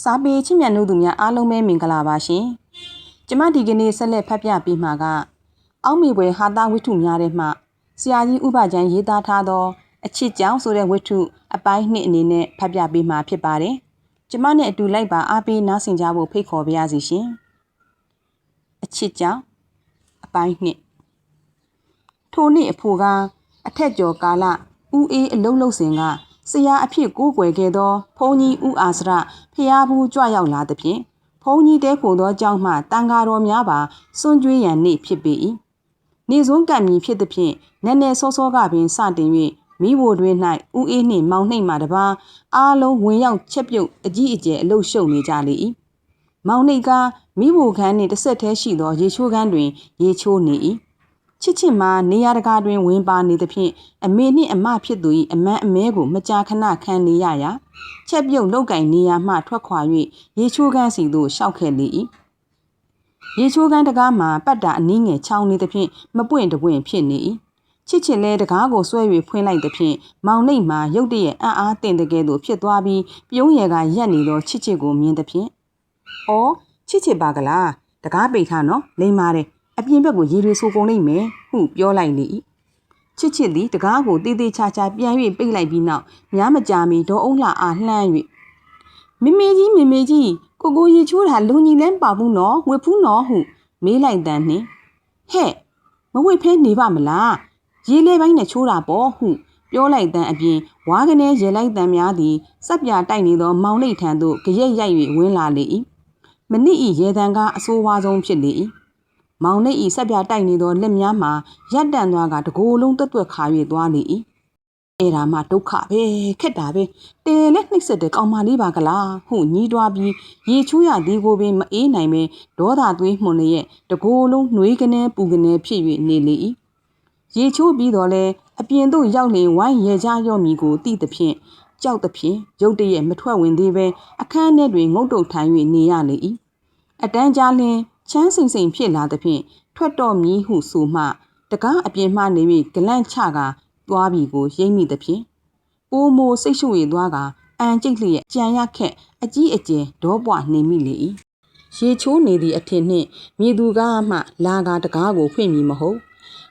စာပေချစ်မြတ်နိုးသူများအားလုံးပဲမင်္ဂလာပါရှင်။ကျမဒီကနေ့ဆက်လက်ဖတ်ပြပေးမှာက အောက်မေပွဲဟာတာဝိထုများထဲမှဆရာကြီးဥပကျန်းရေးသားထားသော အချစ်ကြောင်ဆိုတဲ့ဝိထုအပိုင်းနှစ်အနေနဲ့ဖတ်ပြပေးမှာဖြစ်ပါတယ်။ကျမနဲ့အတူလိုက်ပါအားပေးနားဆင်ကြဖို့ဖိတ်ခေါ်ပါရစေရှင်။အချစ်ကြောင်အပိုင်းနှစ်ထိုနေ့အဖိုကအထက်ကျော်ကာလဦးအေးအလုံးလုံးစင်က ဆရာအဖြစ်ကိုးကွယ်ခဲ့သောဘုန်းကြီးဦးအာစရဖျားဘူးကြွရောက်လာသဖြင့်ဘုန်းကြီးတဲခိုသောကြောင့်မှတန်ဃာတော်များပါစွန့်ကြွေးရန်နေ့ဖြစ်ပေ၏နေစွန်းကံမီဖြစ်သဖြင့်နက်နယ်စောစောကပင်စတင်၍မိဘတွင်၌ဦးအေးနှင့်မောင်နှိမ့်မှတပါအားလုံးဝင်ရောက်ချက်ပြုတ်အကြီးအကျယ်အလုရှုံနေကြလေ၏မောင်နှိမ့်ကမိဘခန်းနှင့်တစ်ဆက်တည်းရှိသောရေချိုးခန်းတွင်ရေချိုးနေ၏ ချစ်ချစ်မှာနေရတကာတွင်ဝင်ပါနေသဖြင့်အမေနှင့်အမဖြစ်သူ၏အမန်းအမဲကိုမကြာခဏခံနေရရာချက်ပြုတ်လောက်ကင်နေရာမှထွက်ခွာ၍ရေချိုးခန်းစီသို့ရှောက်ခဲ့လေ၏ရေချိုးခန်းတကားမှာပတ်တာအနည်းငယ်ချောင်းနေသဖြင့်မပွင့်တပွင့်ဖြစ်နေ၏ချစ်ချစ်လဲတကားကိုဆွဲ၍ဖွင့်လိုက်သဖြင့်မောင်နှိပ်မှာရုတ်တရက်အံ့အားတင်တကယ်သို့ဖြစ်သွားပြီးပြုံးရယ်ကရက်နေသောချစ်ချစ်ကိုမြင်သဖြင့်။အော်ချစ်ချစ်ပါကလားတကားပိတ်ထားနော်လိမ္မာတယ် အပြင်ဘက်ကိုရေတွေဆိုကုန်လိမ့်မယ်ဟုပြောလိုက်လေ၏ချစ်ချစ်သည်တကားကိုတေးသေးချာချာပြန်၍ပိတ်လိုက်ပြီးနောက်များမကြာမီဒေါ်အုံးလှအားလှမ်း၍မမေကြီးမမေကြီးကိုကိုရေချိုးတာလူညီလဲပါဘူးနော်ဝစ်ဖူးနော်ဟုမေးလိုက်တန်းနှင့်ဟဲ့မဝစ်ဖဲနေပါမလားရေလဲပိုင်းနဲ့ချိုးတာပေါ့ဟုပြောလိုက်တန်းအပြင်ဝါးကနေရေလိုက်တန်းများသည်စက်ပြတိုက်နေသောမောင်လိတ်ထံသို့ကြရက်ရိုက်၍ဝင်လာလေ၏မနစ်ဤရေတံကားအဆိုးဝါးဆုံးဖြစ်လေ၏ မောင်နှိပ်ဤဆက်ပြတိုက်နေသောလက်များမှာရပ်တန့်သွားကတကိုယ်လုံးတွတ်တွတ်ခါ၍သွားလေ၏အဲ့ဒါမှဒုက္ခပဲခက်တာပဲတဲလက်နှိပ်စက်တဲ့ကောင်မလေးပါကလားဟုညီးတွားပြီးရေချိုးရသည်ကိုပင်မအေးနိုင်ပဲဒေါသသွေးမှုန်လျက်တကိုယ်လုံးနှွေးကနေပူကနေဖြစ်၍နေလေ၏ရေချိုးပြီးတော့လဲအပြင်သို့ရောက်နေဝိုင်းရေကြရော့မီကိုတိသဖြင့်ကြောက်သဖြင့်ရုတ်တရက်မထွက်ဝင်သေးပဲအခန်းထဲတွင်ငုတ်တုတ်ထိုင်၍နေရလေ၏အတန်းကြားလင်း ချမ်းစိမ်စိမ်ဖြစ်လာသဖြင့်ထွက်တော့မည်ဟုဆိုမှတကားအပြင်မှနေပြီးဂလန့်ချကသွားပြီကိုရိမ့်မိသဖြင့်ပိုးမိုစိတ်ရှုရသွားကအန်ကျိတ်လျက်ကြံရခက်အကြီးအကျယ်ဒေါပွားနေမိလေ၏ရေချိုးနေသည့်အထင်နှင့်မြေသူကားမှလာကာတကားကိုဖွင့်မည်မဟုတ်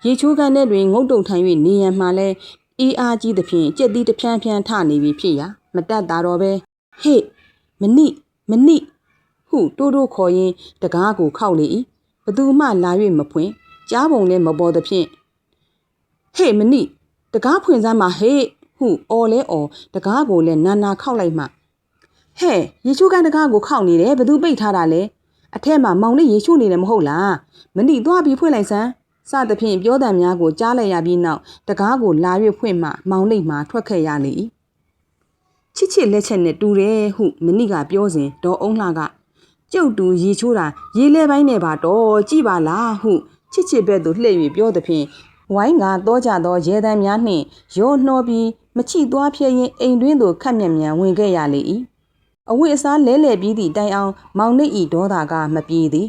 ရေချိုးကန်ထဲတွင်ငုတ်တုံထိုင်၍နေရန်မှလည်းအေးအားကြီးသဖြင့်ကြက်သီးတစ်ဖြန်းဖြန်းထနေပြီဖြစ်ရာမတတ်တာတော့ပဲဟေ့မနိမနိ ဟုတိုးတိုးခေါ်ရင်းတကားကိုခောက်လေ၏ဘသူမှလာ၍မဖွင့်ကြားပုံလည်းမပေါ်သဖြင့်ဟေ့မနိတကားဖွင့်စမ်းပါဟေ့ဟုအော်လဲအော်တကားကိုလည်းနာနာခောက်လိုက်မှဟဲ့ရေချိုးကန်တကားကိုခောက်နေတယ်ဘသူပိတ်ထားတာလဲအထက်မှာမောင်လေးရေချိုးနေတယ်မဟုတ်လားမနိသွားပြီးဖွင့်လိုက်စမ်းစသဖြင့်ပြောတံများကိုကြားလိုက်ရပြီးနောက်တကားကိုလာ၍ဖွင့်မှမောင်လေးမှထွက်ခဲ့ရလေ၏ချစ်ချစ်လက်ချက်နဲ့တူတယ်ဟုမနိကပြောစဉ်ဒေါ်အုံးလှက ကျုပ်တူရေချိုးတာရေလဲပိုင်းနဲ့ပါတော့ကြည်ပါလားဟုချစ်ချစ်ဘက်သို့လှည့်၍ပြောသည်ဖြင့်ဝိုင်းကတော့ကြသောရဲတန်းများနှင့်ရောနှောပြီးမချီသွားဖြဲရင်အိမ်တွင်းသို့ခက်မြက်မြန်ဝင်ခဲ့ရလေ၏အဝိအစားလဲလှယ်ပြီးသည့်တိုင်အောင်မောင်နှင့်ဤဒေါသကမပြေသည်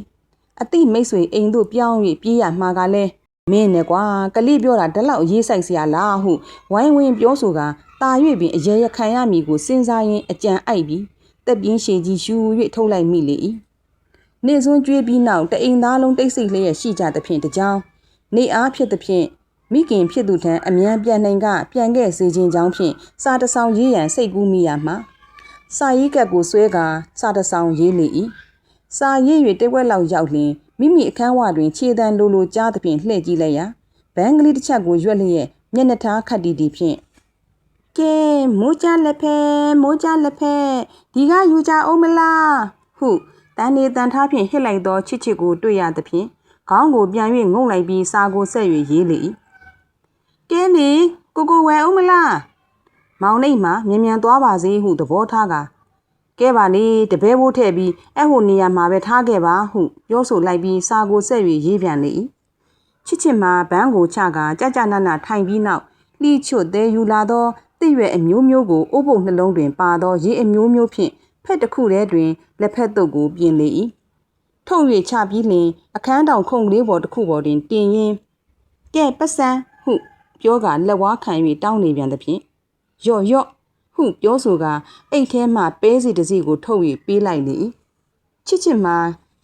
အတိမိတ်ဆွေအိမ်သို့ပြောင်း၍ပြေးရမှာကလည်းမင်းနဲ့ကွာကလေးပြောတာတလောက်ရေးဆိုင်စရာလားဟုဝိုင်းဝင်းပြောဆိုကတာ၍ပင်အရေရခံရမည်ကိုစဉ်းစားရင်းအကြံအိုက်ပြီး တက်ပြင်းရှည်ကြီးရှူ၍ထုတ်လိုက်မိလေ၏နေစွန်းကျွေးပြီးနောက်တအိမ်သားလုံးတိတ်ဆိတ်လျက်ရှိကြသဖြင့်တကြောင်နေအားဖြစ်သဖြင့်မိခင်ဖြစ်သူထံအမြန်ပြန်နိုင်ကပြန်ခဲ့စေခြင်းကြောင့်ဖြင့်စာတဆောင်ရေးရန်စိတ်ကူးမိရမှာစာရေးကပ်ကိုဆွဲကာစာတဆောင်ရေးလေ၏စာရေး၍တဝက်လောက်ရောက်လျင်မိမိအခန်းဝတွင်ခြေတံလိုလိုကြားသဖြင့်လှည့်ကြည့်လိုက်ရာဘန်ကလေးတစ်ချက်ကိုရွက်လျက်မျက်နှာထားခတ်တီတီဖြင့် ကဲမိုးကြလက်ဖဲမိုးကြလက်ဖဲဒီကယူကြအောင်မလားဟုတန်နေတန်ထားဖြင့်ဟစ်လိုက်သောချစ်ချစ်ကိုတွေ့ရသဖြင့်ခေါင်းကိုပြန်၍ငုံလိုက်ပြီးစာကိုဆက်၍ရေးလေ၏ကဲလေကိုကိုဝယ်အောင်မလားမောင်နှိပ်မှမြန်မြန်သွားပါစေဟုသဘောထားကကဲပါလေတပဲဘိုးထည့်ပြီးအဲ့ဟိုနေရာမှာပဲထားခဲ့ပါဟုပြောဆိုလိုက်ပြီးစာကိုဆက်၍ရေးပြန်လေ၏ချစ်ချစ်မှာဘန်းကိုချကကြကြနနထိုင်ပြီးနောက်လှီချွတ်သေးယူလာသော တည့်ရွယ်အမျိုးမျိုးကိုအိုးပုံနှလုံးတွင်ပါသောရေအမျိုးမျိုးဖြင့်ဖက်တစ်ခုထဲတွင်လက်ဖက်တုပ်ကိုပြင်လေ၏ထုတ်၍ချပြီးလျင်အခန်းတောင်ခုံကလေးပေါ်တစ်ခုပေါ်တွင်တင်ရင်းကဲပတ်စံဟုပြောကလက်ဝါးခံ၍တောင်းနေပြန်သဖြင့်ယော့ယော့ဟုဟုပြောဆိုကအိတ်ထဲမှပဲစီတစ်စီကိုထုတ်၍ပေးလိုက်လေချစ်ချစ်မှာ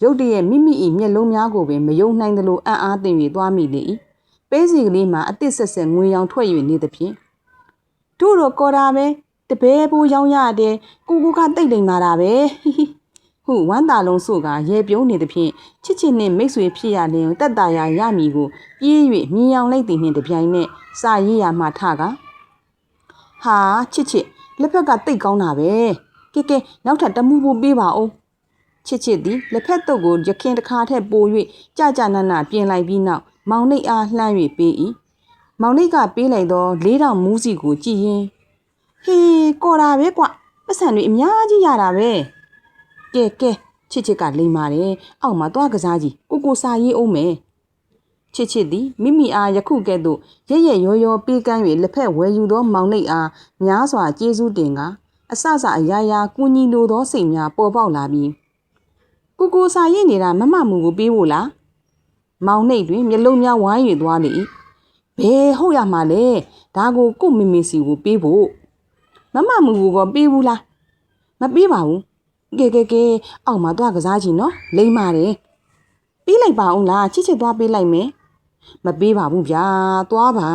ရုတ်တရက်မိမိ၏မျက်လုံးများကိုပင်မယုံနိုင်သလိုအံ့အားသင့်၍သွားမိလေပဲစီကလေးမှာအသစ်ဆက်ဆက်ငွေရောင်ထွက်၍နေသဖြင့် တို့တော့ကော်တာပဲတပဲပိုးရောင်းရတယ်ကိုကိုကတိတ်လိမ်မာတာပဲဟိဟိဟုဝမ်းသာလုံးဆိုကရေပြုံးနေသဖြင့်ချစ်ချစ်နှင့်မိတ်ဆွေဖြစ်ရလင်တက်တာရရမည်ကိုပြေး၍မြင်အောင်လိုက်သည်နှင့်တပြိုင်နက်စာရေးရမှထကဟာချစ်ချစ်လက်ဖက်ကတိတ်ကောင်းတာပဲကဲကဲနောက်ထပ်တမှုဖို့ပေးပါဦးချစ်ချစ်သည်လက်ဖက်တုပ်ကိုရခင်တစ်ခါထက်ပို၍ကြကြနနပြင်လိုက်ပြီးနောက်မောင်နှိတ်အားလှမ်း၍ပေး၏ မောင်နှိတ်ကပေးလိုက်သောလေးတောင်မူးစီကိုကြည်ရင်ဟေးကော်တာပဲကွပတ်စံတွေအများကြီးရတာပဲကဲကဲချစ်ချစ်ကလိမ္မာတယ်အောက်မှာသွားကစားကြည့်ကိုကိုစာရေးအောင်မယ်ချစ်ချစ်သည်မိမိအားယခုကဲ့သို့ရရရောရောပေးကမ်း၍လက်ဖက်ဝယ်ယူသောမောင်နှိတ်အားများစွာကျေးဇူးတင်ကအဆအဆအရာရာကူညီလိုသောစိတ်များပေါ်ပေါက်လာပြီးကိုကိုစာရေးနေတာမမမူကိုပေးဖို့လားမောင်နှိတ်တွင်မျက်လုံးများဝိုင်း၍သွားလေ၏ ဘယ်ဟုတ်ရမှာလဲဒါကိုကိုမမေစီကိုပေးဖို့မမမူကိုကပေးဘူးလားမပေးပါဘူးကဲကဲကဲအောက်မှာသွားကစားကြည့်နော်လိမ့်ပါတယ်ပေးလိုက်ပါအောင်လားချစ်ချစ်သွားပေးလိုက်မယ်မပေးပါဘူးဗျာသွားပါ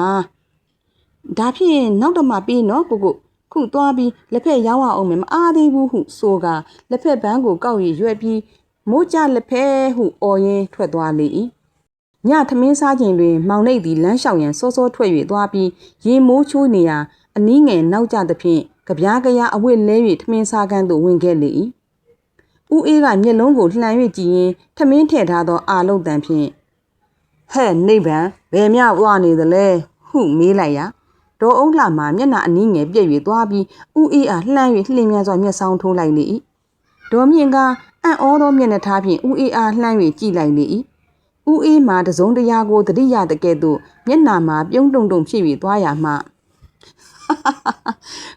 ဒါဖြင့်နောက်တော့မှပေးနော်ကိုကိုခုသွားပြီးလက်ဖက်ရောင်းအောင်မယ်မအားသေးဘူးဟုဆိုကလက်ဖက်ဘန်းကိုကောက်ရရွက်ပြီးမိုးကြလက်ဖက်ဟုအော်ရင်းထွက်သွားလေ၏ ညထမင်းစားချိန်တွင် မောင်နှိတ်သည်လမ်းလျှောက်ရန်စောစောထွက်၍သွားပြီးရေမိုးချိုးနေရာအနည်းငယ်နောက်ကျသဖြင့်ကြပြားကြရအဝတ်လဲ၍ထမင်းစားကန်းသို့ဝင်ခဲ့လေ၏ဦးအေးကမျက်လုံးကိုလှန်၍ကြည့်ရင်ထမင်းထည့်ထားသောအာလုံတန်ဖြင့်ဟဲ့နိဗ္ဗာန်ဘယ်မြဝနေသလဲဟုမေးလိုက်ရာဒေါ်အုံးလှမှာမျက်နှာအနည်းငယ်ပြည့်၍သွားပြီးဦးအေးအားလှမ်း၍လှင်မြန်စွာမျက်စောင်းထိုးလိုက်လေ၏ဒေါ်မြင့်ကအံ့ဩသောမျက်နှာထားဖြင့်ဦးအေးအားလှမ်း၍ကြည့်လိုက်လေ၏ ဦးအေးမှာတစုံတရာကိုတတိယတကဲ့သို့မျက်နှာမှာပြုံးတုံတုံဖြစ်၍သွားရမှ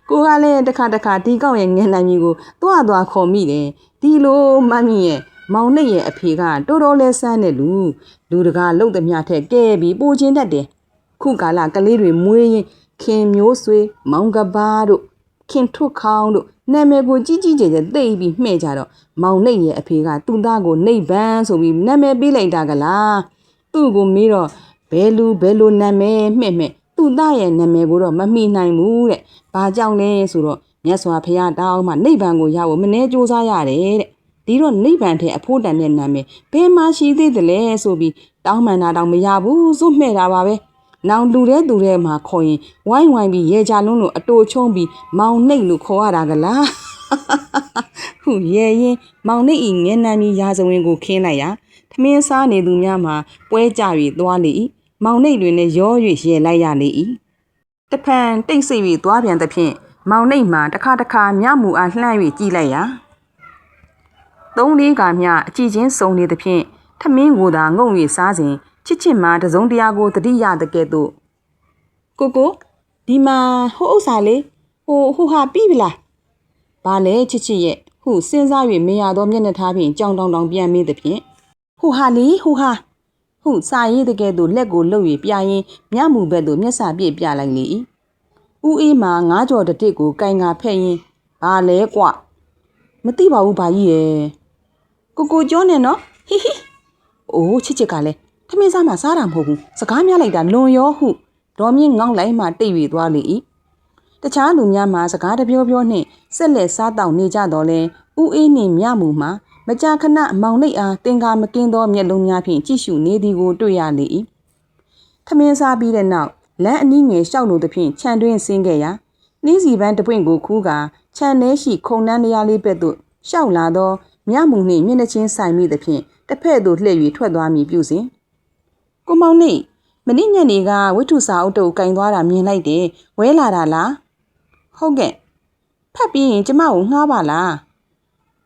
ကိုကလည်းတစ်ခါတစ်ခါဒီကောက်ရဲ့ငယ်နိုင်ကြီးကိုသွားသွားခေါ်မိတယ်ဒီလိုမမီရဲ့မောင်နှိတ်ရဲ့အဖေကတော်တော်လဲဆန်းတဲ့လူလူတကာလှုပ်သမျှထက်ကဲပြီးပိုချင်းတတ်တယ်ခုကာလကလေးတွေမွေးရင်ခင်မျိုးဆွေမောင်ကဘာတို့ခင်ထွတ်ခေါင်းတို့ နာမည်ကိုကြီးကြီးကျယ်ကျယ်သိပြီးမှဲ့ကြတော့မောင်နှိတ်ရဲ့အဖေကသူ့သားကိုနှိတ်ပန်းဆိုပြီးနာမည်ပေးလိုက်တာကလားသူ့ကိုမေးတော့ဘယ်လူဘယ်လိုနာမည်မှဲ့မှဲ့သူ့သားရဲ့နာမည်ကိုတော့မမိနိုင်ဘူးတဲ့။ဘာကြောင့်လဲဆိုတော့မြတ်စွာဘုရားတောင်းမှနိဗ္ဗာန်ကိုရဖို့မနှဲကြိုးစားရတယ်တဲ့။ဒီတော့နိဗ္ဗာန်ထဲအဖို့တန်တဲ့နာမည်ဘယ်မှရှိသေးတယ်လဲဆိုပြီးတောင်းမှန်တာတောင်မရဘူးစွမှဲ့တာပါပဲ။ နောင်လူတဲ့သူတဲ့မှာခေါ်ရင်ဝိုင်းဝိုင်းပြီးရေကြလုံးလို့အတိုချုံးပြီးမောင်နှိတ်လို့ခေါ်ရတာကလား။ဟုရဲရင်မောင်နှိတ်ဤငယ်နံမီရာဇဝင်ကိုခင်းလိုက်ရာထမင်းစားနေသူများမှာပွဲကြ၍သွားလေ၏မောင်နှိတ်တွင်လည်းရော၍ရဲလိုက်ရလေ၏တဖန်တိတ်ဆိတ်၍သွားပြန်သဖြင့်မောင်နှိတ်မှတစ်ခါတစ်ခါမြမူအားလှမ်း၍ကြည့်လိုက်ရာသုံးလေးကမြအကြည့်ချင်းစုံနေသဖြင့်ထမင်းကိုသာငုံ၍စားစဉ် ချစ်ချစ်မှတစုံတရာကိုတတိယတကဲ့သို့ကိုကိုဒီမှာဟိုဥစ္စာလေးဟိုဟိုဟာပြီးပြီလားဘာလဲချစ်ချစ်ရဲ့ဟုစဉ်းစား၍မရသောမျက်နှာထားဖြင့်ကြောင်တောင်တောင်ပြန်မေးသဖြင့်ဟိုဟာလေးဟိုဟာဟုစာရေးတကဲ့သို့လက်ကိုလှုပ်၍ပြရင်မြမှုဘက်သို့မျက်စာပြည့်ပြလိုက်လေ၏ဦးအေးမှာငါးကြော်တစ်တစ်ကိုကင်ငါဖက်ရင်ဘာလဲကွမသိပါဘူးဘာကြီးရဲ့ကိုကိုကျော်နေနော်ဟိဟိအိုးချစ်ချစ်ကလည်း ထမင်းစားမှစားတာမဟုတ်ဘူးစကားများလိုက်တာလွန်ရောဟုဒေါ်မြင့်ငေါင်းလိုက်မှတိတ်၍သွားလေ၏တခြားလူများမှာစကားတပြောပြောနှင့်ဆက်လက်စားတောက်နေကြတော့လဲဦးအေးနှင့်မြမှုမှာမကြာခဏမောင်နှိတ်အားတင်ကာမကင်းသောမျက်လုံးများဖြင့်ကြည့်ရှုနေသည်ကိုတွေ့ရလေ၏ခမင်းစားပြီးတဲ့နောက်လမ်းအနီးငယ်ရှောက်လို့သဖြင့်ခြံတွင်းဆင်းခဲ့ရာနှင်းစီပန်းတပွင့်ကိုခူးကာခြံထဲရှိခုံနှန်းနေရာလေးဘက်သို့ရှောက်လာသောမြမှုနှင့်မျက်နှာချင်းဆိုင်မိသဖြင့်တစ်ဖက်သို့လှည့်၍ထွက်သွားမည်ပြုစဉ် ကိုမောင်နှိတ်မနေ့ညနေကဝိထုစာအုပ်တုပ်ကင်သွားတာမြင်လိုက်တယ်ဝဲလာတာလားဟုတ်ကဲ့ဖတ်ပြီးရင်ကျမကိုငှားပါလား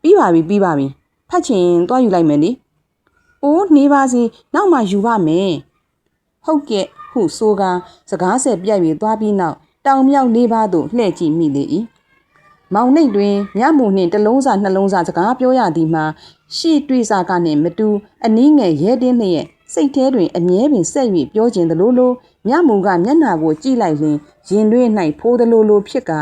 ပြီးပါပြီပြီးပါပြီဖတ်ချင်သွားယူလိုက်မယ်လေ။အိုးနေပါစီနောက်မှယူပါမယ်။ဟုတ်ကဲ့ဟုဆိုကစကားဆက်ပြတ်၍သွားပြီးနောက်တောင်မြောက်လေးပါးသို့လှည့်ကြည့်မိလေ၏။မောင်နှိတ်တွင်မြမှုနှင့်တလုံးစာနှလုံးစာစကားပြောရသည်မှာရှေ့တွေ့စာကနှင့်မတူအနည်းငယ်ရဲတင်းလျက် စိတ်ထဲတွင်အမြဲပင်ဆက်၍ပြောခြင်းသလိုလိုမြမှုကမျက်နာကိုကြည့်လိုက်လျင်ရင်တွင်၌ဖိုးသလိုလိုဖြစ်ကာ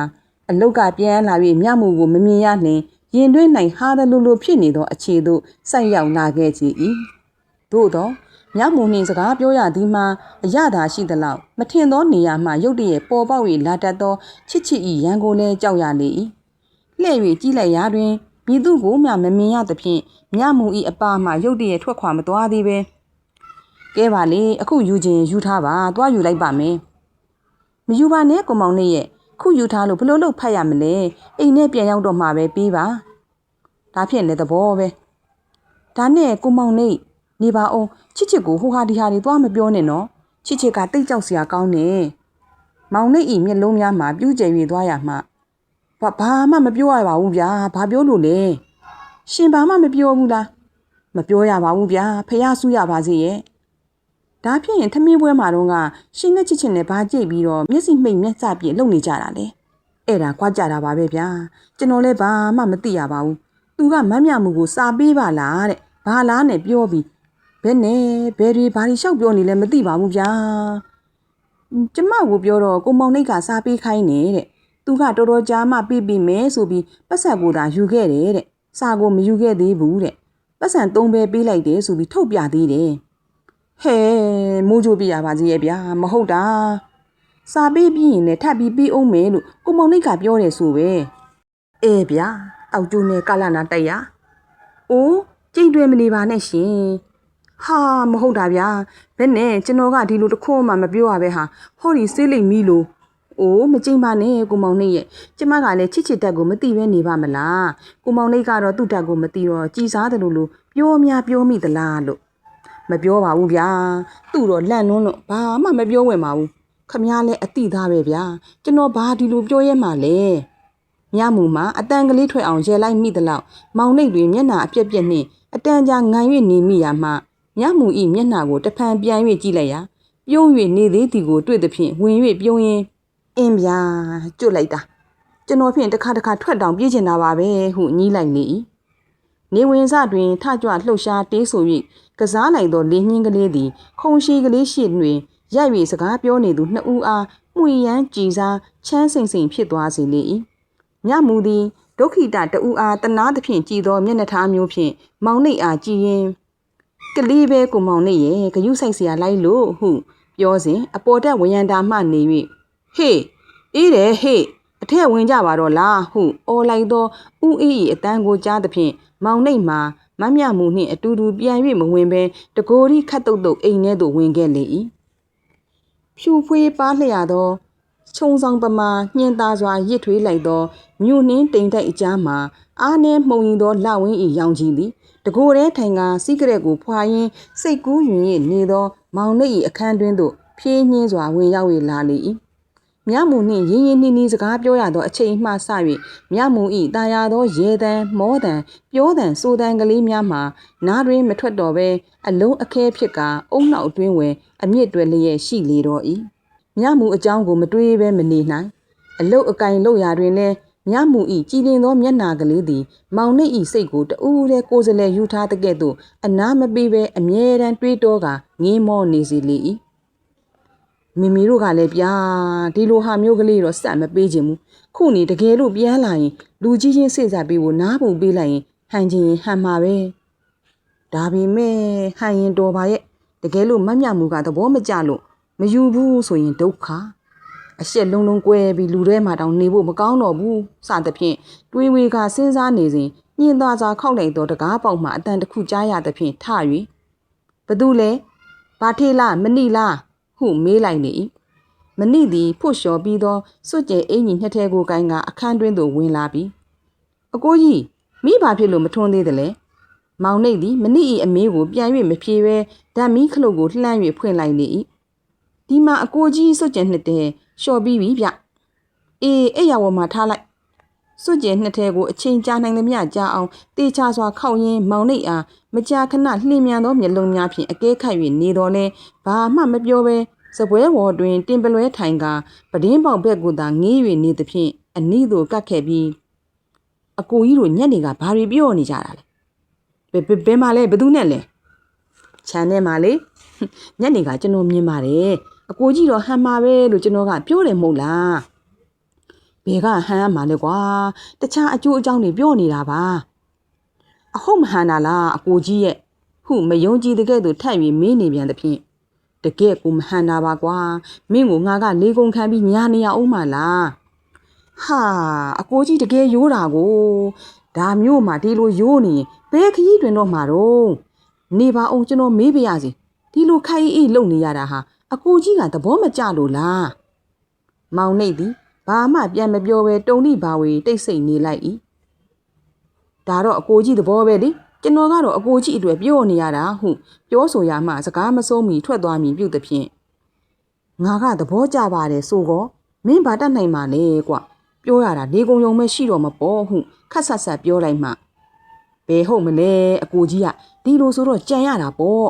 အလုတ်ကပြန်လာ၍မြမှုကိုမမြင်ရနှင့်ရင်တွင်း၌ဟာသလိုလိုဖြစ်နေသောအခြေသို့ဆိုက်ရောက်လာခဲ့ကြ၏သို့သောမြမှုနှင့်စကားပြောရသည်မှာအရသာရှိသလောက်မထင်သောနေရာမှရုတ်တရက်ပေါ်ပေါက်၍လာတတ်သောချစ်ချစ်ဤရန်ကိုလည်းကြောက်ရလေ၏လှဲ့၍ကြီးလိုက်ရာတွင်မိသူကိုမှမမြင်ရသဖြင့်မြမှုဤအပါမှရုတ်တရက်ထွက်ခွာမသွားသေးပဲ ကဲပါလေအခုယူခြင်းယူထားပါသွားယူလိုက်ပါမယ်မယူပါနဲ့ကိုမောင်နဲ့ရဲ့ခုယူထားလို့ဘလို့လို့ဖတ်ရမလဲအိမ်နဲ့ပြန်ရောက်တော့မှပဲပြီးပါဒါဖြင့်လည်းသဘောပဲဒါနဲ့ကိုမောင်နဲ့နေပါအောင်ချစ်ချစ်ကိုဟိုဟာဒီဟာတွေသွားမပြောနဲ့နော်ချစ်ချစ်ကတိတ်ကြောက်စရာကောင်းနေမောင်နဲ့ဤမျက်လုံးများမှာပြူးကျယ်၍သွားရမှဘာဘာမှမပြောရပါဘူးဗျာဘာပြောလို့လဲရှင်ဘာမှမပြောဘူးလားမပြောရပါဘူးဗျာဖះဆူရပါစေရဲ့ ဒါဖြင့်ထမင်းပွဲမှာတော့ကရှင်နဲ့ချစ်ချစ်နဲ့ဘာကြိတ်ပြီးတော့မျက်စိမှိတ်မျက်စပြည့်လုံနေကြတာလေအဲ့ဒါကြွားကြတာပါပဲဗျာကျွန်တော်လည်းဘာမှမသိရပါဘူးသူကမမ်းမြမှုကိုစာပေးပါလားတဲ့ဘာလားနဲ့ပြောပြီးဘယ်နဲ့ဘယ်တွေဘာတွေလျှောက်ပြောနေလဲမသိပါဘူးဗျာကျမကိုပြောတော့ကိုမောင်နှိတ်ကစာပေးခိုင်းနေတဲ့သူကတော်တော်ကြာမှပြီးပြီးမယ်ဆိုပြီးပတ်ဆက်ကိုသာယူခဲ့တယ်တဲ့စာကိုမယူခဲ့သေးဘူးတဲ့ပတ်စံသုံးပဲပေးလိုက်တယ်ဆိုပြီးထုတ်ပြသေးတယ် ဟဲမိုးကြိုးပြရပါစီရဲ့ဗျာမဟုတ်တာစာပေးပြီးရင်လည်းထပ်ပြီးပြီးအောင်မယ်လို့ကိုမောင်နှိတ်ကပြောတယ်ဆိုပဲအေးဗျာတောက်ကျိုးနဲ့ကလနာတိုက်ရအိုးကြိတ်တွဲမနေပါနဲ့ရှင်ဟာမဟုတ်တာဗျာဘယ်နဲ့ကျွန်တော်ကဒီလိုတခွန်းမှမပြောရပဲဟာဟောဒီစေးလိမ့်မီလို့အိုးမကြိမ်ပါနဲ့ကိုမောင်နှိတ်ရဲ့ကျမကလည်းချစ်ချစ်တက်ကိုမသိပဲနေပါမလားကိုမောင်နှိတ်ကတော့သူ့တက်ကိုမသိတော့ကြည်စားတယ်လို့လို့ပြောများပြောမိသလားလို့ မပြောပါဘူးဗျာသူ့တော့လန့်လွန်းလို့ဘာမှမပြောဝင်ပါဘူးခမားလည်းအတိသားပဲဗျာကျွန်တော်ဘာဒီလိုပြောရဲမှလဲမြမှုမှာအတန်ကလေးထွက်အောင်ရဲလိုက်မိသလောက်မောင်နှိတ်တွေမျက်နှာအပြက်ပြက်နှင့်အတန်ကြာငံ၍နေမိရမှမြမှုဤမျက်နှာကိုတဖန်ပြန်၍ကြည့်လိုက်ရာပြုံး၍နေသေးသည်ကိုတွေ့သဖြင့်ဝင်၍ပြုံးရင်အင်းဗျာကျွတ်လိုက်တာကျွန်တော်ဖြင့်တစ်ခါတစ်ခါထွက်တောင်ပြေးချင်တာပါပဲဟုညှိလိုက်လေ၏နေဝင်စတွင်ထကြွလှုပ်ရှားတေးဆို၍ ကစားလိုက်သောလေနှင်းကလေးသည်ခုံရှိကလေးရှိတွင်ရိုက်၍စကားပြောနေသူနှစ်ဦးအားမှုရန်ကြည်စားချမ်းစိန်စိန်ဖြစ်သွားစေလေ၏မြမူသည်ဒုက္ခိတတူအားတနာသဖြင့်ကြည်သောမျက်နှာထားမျိုးဖြင့်မောင်နှိပ်အားကြည်ရင်ကလေးပဲကိုမောင်နှိပ်ရဲ့ဂယုဆိုင်စရာလိုက်လို့ဟုပြောစဉ်အပေါ်တက်ဝရန်တာမှနေ၍ဟေးအေးတယ်ဟေ့အထက်ဝင်ကြပါတော့လားဟုအော်လိုက်သောဥအေး၏အတန်းကိုကြားသဖြင့်မောင်နှိပ်မှာ မမြမှုနှင့်အတူတူပြန်၍မဝင်ဘဲတကိုယ်ရီခတ်တုတ်တုတ်အိမ်ထဲသို့ဝင်ခဲ့လေ၏ဖြူဖွေးပါလျက်သောခြုံဆောင်ပမာညှင်သာစွာရစ်ထွေးလိုက်သောမြို့နှင်းတိမ်တိုက်အကြားမှာအားနှဲမှုန်ရင်သောလဝင်း၏ရောင်ကြီးသည်တကိုယ်တည်းထိုင်ကစီးကရက်ကိုဖွာရင်းစိတ်ကူးယွင်၍နေသော မောင်နှိပ်၏အခန်းတွင်သို့ဖြည်းညင်းစွာဝင်ရောက်၍လာလေ၏ မြမှုနှင့်ရင်းရင်းနှီးနှီးစကားပြောရသောအချိန်မှစ၍မြမှု၏တာယာသောရေတံမောတံပြောတံစိုးတံကလေးများမှာနားတွင်မထွက်တော့ဘဲအလုံးအခဲဖြစ်ကအုံနောက်အတွင်းဝင်အမြင့်တွယ်လျက်ရှိလေတော့၏မြမှုအကြောင်းကိုမတွေးဘဲမနေနိုင်အလုတ်အကင်လို့ရာတွင်လည်းမြမှုဤကြည်လင်သောမျက်နာကလေးသည်မောင်နှိပ်ဤစိတ်ကိုတူးတဲ့ကိုယ်စလဲယူထားတဲ့ကဲ့သို့အနာမပေးဘဲအမြဲတမ်းတွေးတောကငင်းမောနေစီလေ၏ မိမိတို့ကလည်းဗျာဒီလိုဟာမျိုးကလေးတော့စက်မပေးခြင်းဘူးခုနေတကယ်လို့ပြန်လာရင်လူကြီးချင်းစိတ်ဆက်ပေးဖို့နားပုံပေးလိုက်ရင်ဟန်ချင်းဟန်မှာပဲဒါပေမဲ့ဟန်ရင်တော်ပါရဲ့တကယ်လို့မတ်မြမှုကသဘောမကျလို့မယူဘူးဆိုရင်ဒုက္ခအရှက်လုံးလုံးကွဲပြီးလူထဲမှာတောင်နေဖို့မကောင်းတော့ဘူးစသဖြင့်တွေးဝေကစဉ်းစားနေစဉ်ညင်သာစွာခောက်လိုက်သောတကားပေါက်မှအတန်တစ်ခုကြားရသဖြင့်ထ၍ဘသူလဲဘာထေးလားမနိလား ဟုမေးလိုက်လေ၏မနိသည်ဖို့လျှော်ပြီးသောစွတ်ကျဲအင်ကြီးနှစ်ထဲကိုကိုင်းကအခန်းတွင်းသို့ဝင်လာပြီးအကိုကြီးမိဘာဖြစ်လို့မထွန်းသေးတယ်လဲမောင်နှိပ်သည်မနိ၏အမေးကိုပြန်၍မဖြေဘဲဓာမီခလုတ်ကိုလှမ်း၍ဖွင့်လိုက်လေ၏ဒီမှာအကိုကြီးစွတ်ကျဲနှစ်တဲလျှော်ပြီးပြီဗျအေးအဲ့ရဝမှာထားလိုက် စွတ်ကျဲနှစ်ထဲကိုအချိန်ကြာနိုင်သမျှကြာအောင်တေချာစွာခောက်ရင်းမောင်နှိပ်အားမကြာခဏလှင်မြန်သောမျက်လုံးများဖြင့်အကဲခတ်၍နေတော်လဲဘာမှမပြောဘဲစပွဲဝေါ်တွင်တင်ပလွဲထိုင်ကပဒင်းပေါက်ဘက်ကိုသာငေး၍နေသဖြင့်အနီးသို့ကပ်ခဲ့ပြီးအကိုကြီးတို့ညက်နေကဘာတွေပြောနေကြတာလဲဘယ်ဘယ်မှာလဲဘသူနဲ့လဲခြံထဲမှာလေညက်နေကကျွန်တော်မြင်ပါတယ်အကိုကြီးတော့ဟန်မှာပဲလို့ကျွန်တော်ကပြောတယ်မဟုတ်လား ဘဘယ်ကဟန်ရမှာလဲကွာတခြားအကျိုးအကြောင်းတွေပြောနေတာပါအဟုတ်မဟန်တာလားအကိုကြီးရဲ့ဟုမယုံကြည်တဲ့ကဲ့သို့ထပ်ပြီးမင်းနေပြန်သဖြင့်တကယ်ကိုမဟန်တာပါကွာမင်းကိုငါကလေကုန်ခံပြီးညာနေရအောင်မလားဟာအကိုကြီးတကယ်ရိုးတာကိုဒါမျိုးမှဒီလိုရိုးနေရင်ဘယ်ခကြီးတွင်တော့မှာတော့နေပါအောင်ကျွန်တော်မေးပြရစီဒီလိုခိုင်အေးလုံနေရတာဟာအကိုကြီးကသဘောမကျလို့လားမောင်နှိပ်သည် ဘာမှပြန်မပြောဘဲတုံလိပါဝေတိတ်ဆိတ်နေလိုက်၏ဒါတော့အကိုကြီးသဘောပဲလေကျွန်တော်ကတော့အကိုကြီးအတွက်ပြောနေရတာဟုပြောဆိုရမှစကားမဆုံးမီထွက်သွားမည်ပြုသဖြင့်ငါကသဘောကျပါတယ်ဆိုကောမင်းဘာတတ်နိုင်မှာလဲကွပြောရတာလေကုံယုံမဲ့ရှိတော့မပေါ်ဟုခက်ဆက်ဆက်ပြောလိုက်မှဘယ်ဟုတ်မလဲအကိုကြီးကဒီလိုဆိုတော့ကြံရတာပေါ့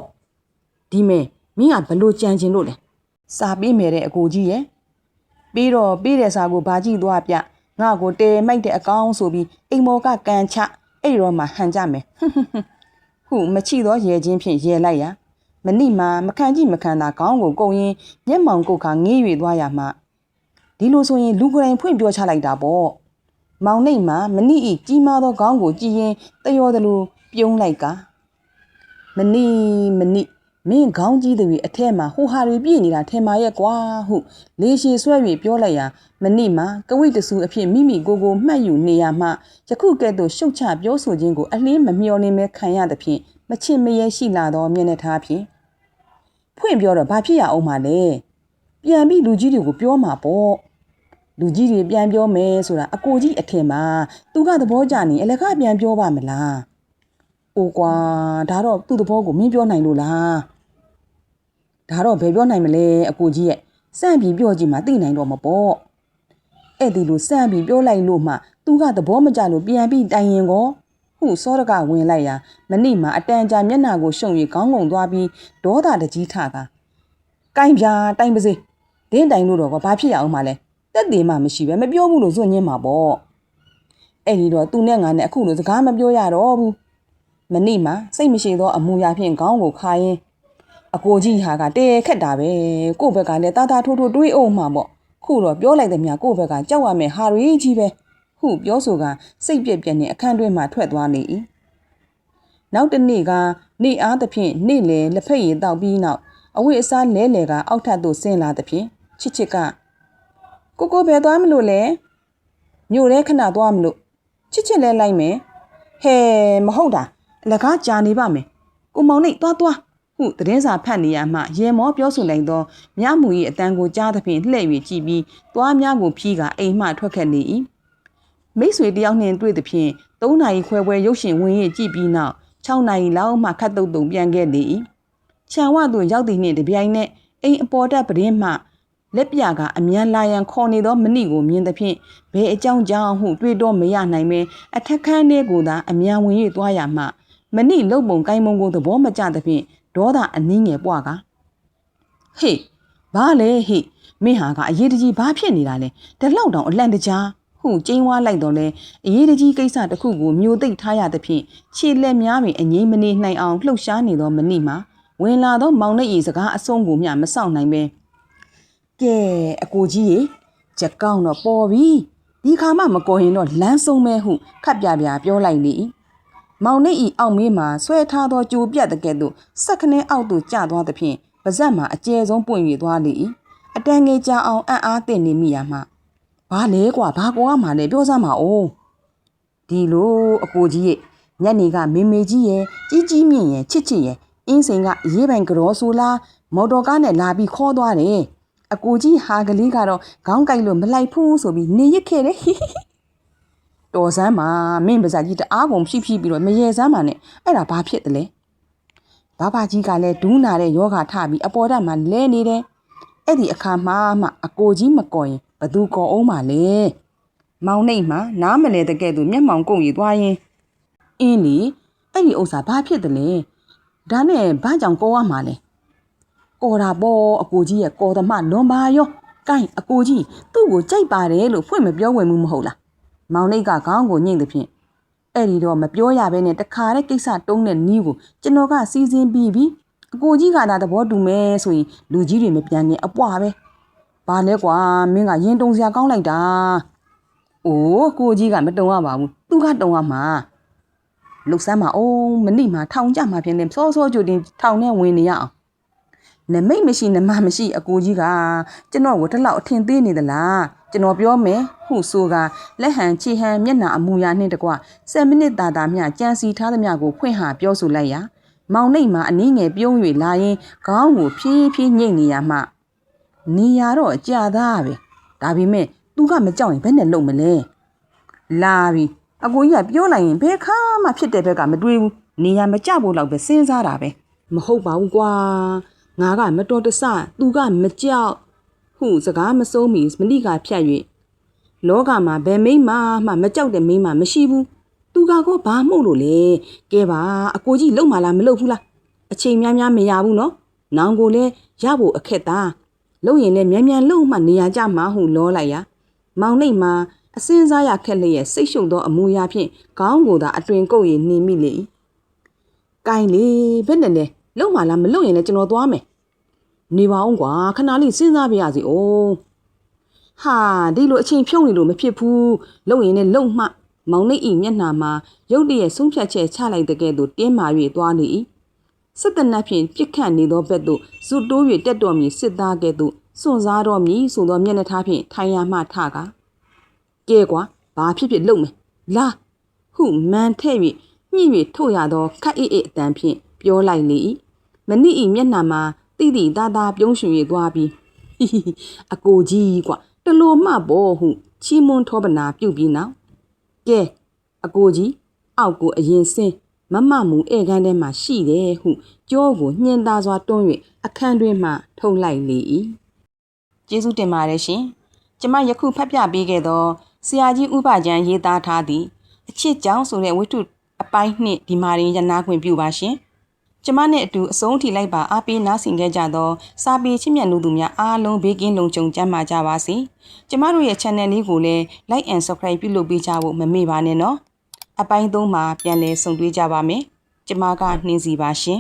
ဒီမဲ့မင်းကဘလို့ကြံချင်လို့လဲစာပေးမယ်တဲ့အကိုကြီးရဲ့ ပြီးတော့ပြီးတဲ့စာကိုဘာကြည့်သွားပြငါ့ကိုတဲမိုက်တဲ့အကောင်ဆိုပြီးအိမ်မော်ကကန်ချအဲ့တော့မှဟန်ကြမယ်ဟုမချိတော့ရဲချင်းဖြင့်ရဲလိုက်ရမနိမာမခံကြည့်မခံတာခေါင်းကိုကုံရင်မျက်မှောင်ကုတ်ခါငေး၍သွားရမှဒီလိုဆိုရင်လူကိုယ်တိုင်ဖွင့်ပြောချလိုက်တာပေါ့မောင်နှိတ်မှာမနိဤကြီးမားသောခေါင်းကိုကြည်ရင်တယောတယ်လို့ပြုံးလိုက်ကမနိမနိ မင်းခေါင်းကြီးတွေအထက်မှာဟိုဟာတွေပြည့်နေတာထဲမှာရဲ့ကွာဟုလေရှည်ဆွဲ၍ပြောလိုက်ရာမနိမှာကဝိတဆူအဖြစ်မိမိကိုယ်ကိုမှတ်ယူနေရမှယခုကဲ့သို့ရှုတ်ချပြောဆိုခြင်းကိုအလင်းမမျှော်လင့်မဲခံရသဖြင့်မချစ်မရဲရှိလာသောမျက်နှာထားဖြင့်ဖွင့်ပြောတော့ဘာဖြစ်ရအောင်မလဲပြန်ပြီးလူကြီးတွေကိုပြောမှာပေါ့လူကြီးတွေပြန်ပြောမယ်ဆိုတာအကိုကြီးအထင်မှာသူကသဘောကျနေအလကားပြန်ပြောပါမလားအိုကွာဒါတော့သူ့သဘောကိုမင်းပြောနိုင်လို့လား ဒါတော့ဘယ်ပြောနိုင်မလဲအကိုကြီးရဲ့စန့်ပြီးပြောကြည့်မှသိနိုင်တော့မပေါ့အဲ့ဒီလိုစန့်ပြီးပြောလိုက်လို့မှသူကသဘောမကျလို့ပြန်ပြီးတိုင်ရင်ကောဟုစောရကဝင်လိုက်ရာမနိမှာအတန်ကြာမျက်နှာကိုရှုံ၍ခေါင်းငုံသွားပြီးဒေါသတကြီးထတာကိုင်းပြာတိုင်ပါစေဒင်းတိုင်လို့တော့ဘာဖြစ်ရအောင်မလဲတက်တည်မှမရှိပဲမပြောဘူးလို့ဇွတ်ညင်းမှာပေါ့အဲ့ဒီတော့သူနဲ့ငါနဲ့အခုလိုစကားမပြောရတော့ဘူးမနိမှာစိတ်မရှိသောအမူအရာဖြင့်ခေါင်းကိုခါရင် အကိုကြီးဟာကတဲခက်တာပဲကို့ဘက်ကလည်းတာတာထိုးထိုးတွေးအောင်မှာပေါ့ခုတော့ပြောလိုက်တဲ့မြကို့ဘက်ကကြောက်ရမယ်ဟာရီကြီးပဲဟုပြောဆိုကစိတ်ပြက်ပြက်နဲ့အခန်းတွင်းမှထွက်သွားလေ၏နောက်တစ်နေ့ကနေအားသဖြင့်နေ့လေလက်ဖက်ရည်တောက်ပြီးနောက်အဝိအစားလဲလေကအောက်ထပ်သို့ဆင်းလာသဖြင့်ချစ်ချစ်ကကိုကိုဘယ်သွားမလို့လဲမြို့ထဲခဏသွားမလို့ချစ်ချစ်လဲလိုက်မယ်ဟဲမဟုတ်တာအလကားကြာနေပါမယ်ကိုမောင်နေသွားသွား ဟုသတင်းစာဖတ်နေရမှရေမောပြောဆိုလိုက်သောမြမှု၏အတန်ကိုကြားသဖြင့်လှည့်၍ကြည့်ပြီးသွားများကိုဖြီးကအိမ်မှထွက်ခဲ့လေ၏မိတ်ဆွေတယောက်နှင့်တွေ့သဖြင့်၃နာရီခွဲပွဲရုပ်ရှင်ဝင်ရကြည့်ပြီးနောက်6နာရီလောက်မှခတ်တုတ်တုံပြန်ခဲ့လေ၏ခြံဝသို့ရောက်သည့်နှင့်တပြိုင်နက်အိမ်အပေါ်တက်ပရင်းမှလက်ပြကအမြန်လာရန်ခေါ်နေသောမဏိကိုမြင်သဖြင့်ဘယ်အကြောင်းကြောင့်ဟုတွေးတော့မရနိုင်ပဲအထက်ခန်းထဲကိုသာအမြန်ဝင်၍သွားရမှမဏိလုတ်ပုံကိုင်းမုံကိုသဘောမကျသဖြင့် ဒေါသအနည်းငယ်ပွားကဟေးဘာလဲဟေးမင်းဟာကအရေးတကြီးဘာဖြစ်နေတာလဲတလောက်တောင်အလန့်တကြားဟုကျင်းဝါလိုက်တော့လဲအရေးတကြီးကိစ္စတစ်ခုကိုမျိုးသိပ်ထားရသဖြင့်ခြေလက်များပင်အငိမ့်မနေနိုင်အောင်လှုပ်ရှားနေသောမဏိမှာဝင်လာသောမောင်နှိပ်၏စကားအဆုံးကိုမျှမဆောင်နိုင်ပဲကဲအကိုကြီးရေချက်ကောင်းတော့ပေါ်ပြီဒီခါမှမကော်ရင်တော့လမ်းဆုံးမဲဟုခပ်ပြပြပြောလိုက်လေ မောင်နှိပ်ဤအောက်မေးမှာဆွဲထားသောကြိုပြတ်တဲ့ကဲ့သို့စက်ခနဲအောက်သို့ကျသွားသဖြင့်ပါဇက်မှာအကျယ်ဆုံးပွင့်၍သွားလေ၏အတန်ငယ်ကြအောင်အံ့အားသင့်နေမိရမှဘာလဲကွာဘာကွာမှလဲပြောစမ်းပါဦးဒီလိုအကိုကြီးရဲ့ညနေကမေမေကြီးရဲ့ကြီးကြီးမြင့်ရဲ့ချစ်ချစ်ရဲ့အင်းစိန်ကရေးပိုင်ကြောဆိုလားမော်တော်ကားနဲ့လာပြီးခေါ်သွားတယ်အကိုကြီးဟာကလေးကတော့ခေါင်းကိုက်လို့မလိုက်ဘူးဆိုပြီးနေရခဲ့တယ် တော်စမ်းမှာမင်းပါဇာကြီးတအားကုန်ဖြည့်ဖြည့်ပြီးတော့မရေစမ်းမှာနဲ့အဲ့ဒါဘာဖြစ်တယ်လဲဘာဘာကြီးကလည်းဒူးနာတဲ့ယောဂထပြီးအပေါ်ဓာတ်မှာလဲနေတယ်အဲ့ဒီအခါမှမှအကိုကြီးမကော်ရင်ဘသူကော်အောင်ပါလဲမောင်နှိတ်မှာနားမလဲတဲ့ကဲ့သို့မျက်မှောင်ကုန်ရီသွားရင်အင်းလေအဲ့ဒီဥစ္စာဘာဖြစ်တယ်လဲဒါနဲ့ဘာကြောင့်ကော်ရမှာလဲကော်တာပေါ့အကိုကြီးရဲ့ကော်သမားလွန်ပါရောကိုင်းအကိုကြီးသူ့ကိုကြိုက်ပါတယ်လို့ဖွင့်မပြောဝင်မှုမဟုတ်လား မောင်နှိတ်ကခေါင်းကိုညှိ့တဲ့ဖြင့်အဲ့ဒီတော့မပြောရဘဲနဲ့တခါတဲ့ကိစ္စတုံးတဲ့နီးကိုကျွန်တော်ကစီစဉ်ပြီးပြီအကိုကြီးကသာသဘောတူမယ်ဆိုရင်လူကြီးတွေမပြန်ခင်အပွားပဲဘာလဲကွာမင်းကရင်တုံစရာကောင်းလိုက်တာ။အိုးကိုကြီးကမတုံရပါဘူး။သူကတုံရမှာ။လှုပ်ဆမ်းမှာအိုးမနိမှာထောင်ကြမှာဖြစ်နေစောစောကြိုတင်ထောင်နဲ့ဝင်နေရအောင်။နမိတ်မရှိနမမရှိအကိုကြီးကကျွန်တော်ကိုတလောက်အထင်သေးနေသလား ကျွန်တော်ပြောမယ်ဟုဆိုကလက်ဟန်ချီဟန်မျက်နှာအမူအရာနှင့်တကွ7မိနစ်တာတာမျှကြံစီထားသမျှကိုဖွင့်ဟပြောဆိုလိုက်ရာမောင်နှိတ်မှာအနည်းငယ်ပြုံး၍လာရင်ခေါင်းကိုဖြည်းဖြည်းညှိတ်နေရမှနေရတော့ကြာသားပဲဒါပေမဲ့သူကမကြောက်ရင်ဘယ်နဲ့လုံမလဲလာပြီအကိုကြီးကပြောလိုက်ရင်ဘယ်ခါမှဖြစ်တဲ့ဘက်ကမတွေးဘူးနေရမကြဖို့တော့ပဲစဉ်းစားတာပဲမဟုတ်ပါဘူးကွာငါကမတော်တဆသူကမကြောက် ဟုစကားမဆုံးမီမလိကဖြတ်၍လောကမှာဘယ်မိန်းမမှမကြောက်တဲ့မိန်းမမရှိဘူးသူကကောဘာမှုလို့လဲကဲပါအကိုကြီးလုံမလားမလုံဘူးလားအချိန်များများမရဘူးနော်နောင်ကိုလည်းရဖို့အခက်သားလုံရင်လည်းမြန်မြန်လုံမှနေရကြမှာဟုလောလိုက်ရမောင်နှိတ်မှာအစင်းစားရခက်လျက်စိတ်ရှုပ်သောအမူအရာဖြင့်ခေါင်းကိုသာအတွင်ကုတ်ရည်နှင်မိလေ၏ကိုင်းလေဘယ်နဲ့လဲလုံမလားမလုံရင်လည်းကျွန်တော်သွားမယ် နေပါအောင်ကွာခဏလေးစဉ်းစားပြရစီအောင်ဟာဒီလိုအချိန်ဖြုံးနေလို့မဖြစ်ဘူးလုံရင်လည်းလုံမှမောင်နှိတ်ဤမျက်နှာမှာရုတ်တရက်ဆုံးဖြတ်ချက်ချလိုက်တဲ့ကဲ့သို့တင်းမာ၍သွားနေ၏စစ်တနတ်ဖြင့်ပြစ်ခတ်နေသောဘက်သို့ဇွတ်တိုး၍တက်တော်မူစစ်သားကဲ့သို့စွန့်စားတော်မူဆိုသောမျက်နှာထားဖြင့်ထိုင်ရမှထကားကဲကွာဘာဖြစ်ဖြစ်လုပ်မယ်လာဟုမန်ထဲ့၍ညှိ၍ထုတ်ရသောခက်အိအိအတန်ဖြင့်ပြောလိုက်လေ၏မနစ်ဤမျက်နှာမှာ တိတိသားသားပြုံးရွှင်၍သွားပြီးဟိဟိဟိအကိုကြီးကွာတလို့မှပေါ်ဟုချီးမွန်းထောပနာပြုတ်ပြီးနောက်ကဲအကိုကြီးအောက်ကိုအရင်ဆင်းမမမူဧကန်းထဲမှာရှိတယ်ဟုကြောကိုညှင်သာစွာတွန်း၍အခန်းတွင်မှထုတ်လိုက်လေ၏ကျေးဇူးတင်ပါတယ်ရှင်ကျမယခုဖတ်ပြပေးခဲ့သောဆရာကြီးဥပကျမ်းရေးသားထားသည့်အချစ်ကြောင်းဆိုတဲ့ဝိတ္ထုအပိုင်းနှင့်ဒီမာရင်ရနာခွင့်ပြုပါရှင် ကျမနဲ့အတူအဆုံးထိလိုက်ပါအားပေးနားဆင်ခဲ့ကြသောစာပေချစ်မြတ်လူသူများအားလုံးဘေးကင်းလုံခြုံကြမ်းမာကြပါစေကျမတို့ရဲ့ channel လေးကိုလည်း like and subscribe ပြုလုပ်ပေးကြဖို့မမေ့ပါနဲ့နော်အပိုင်း၃မှာပြန်လည်ဆုံတွေ့ကြပါမယ်ကျမကနှင်းစီပါရှင်